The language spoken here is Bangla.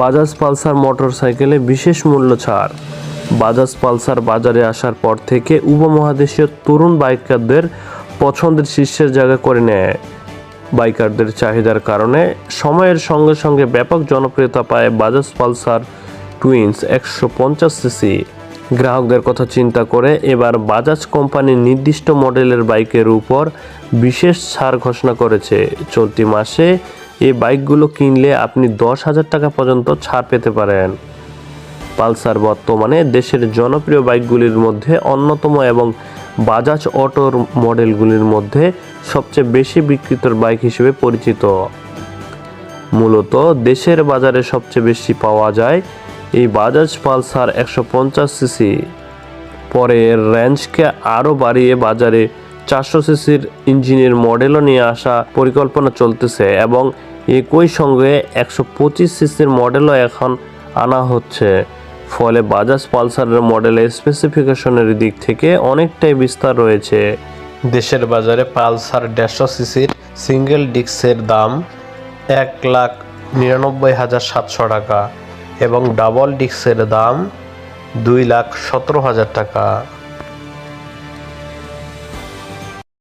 বাজাজ পালসার মোটরসাইকেলে বিশেষ মূল্য ছাড়। বাজাজ পালসার বাজারে আসার পর থেকে উপমহাদেশীয় তরুণ বাইকারদের পছন্দের শীর্ষের জায়গা করে নেয়। বাইকারদের চাহিদার কারণে সময়ের সঙ্গে সঙ্গে ব্যাপক জনপ্রিয়তা পায় বাজাজ পালসার টুইন্স একশো পঞ্চাশ সিসি। গ্রাহকদের কথা চিন্তা করে এবার বাজাজ কোম্পানি নির্দিষ্ট মডেলের বাইকের উপর বিশেষ ছাড় ঘোষণা করেছে। চলতি মাসে এই বাইকগুলো কিনলে আপনি দশ হাজার টাকা পর্যন্ত ছাড় পেতে পারেন। পালসার বর্তমানে দেশের জনপ্রিয় বাইকগুলির মধ্যে অন্যতম এবং বাজাজ অটোর মডেলগুলির মধ্যে সবচেয়ে বেশি বিক্রিত বাইক হিসেবে পরিচিত। মূলত দেশের বাজারে সবচেয়ে বেশি পাওয়া যায় এই বাজাজ পালসার একশো পঞ্চাশ সিসি। পরে এর রেঞ্জকে আরও বাড়িয়ে বাজারে চারশো সিসির ইঞ্জিনের মডেলও নিয়ে আসা পরিকল্পনা চলতেছে এবং একই সঙ্গে একশো পঁচিশ সিসির মডেলও এখন আনা হচ্ছে। ফলে বাজাজ পালসারের মডেলের স্পেসিফিকেশনের দিক থেকে অনেকটাই বিস্তার রয়েছে। দেশের বাজারে পালসার দেড়শো সিসির সিঙ্গেল ডিস্কের দাম এক লাখ নিরানব্বই হাজার সাতশো টাকা এবং ডাবল ডিস্কের দাম দুই লাখ সতেরো হাজার টাকা।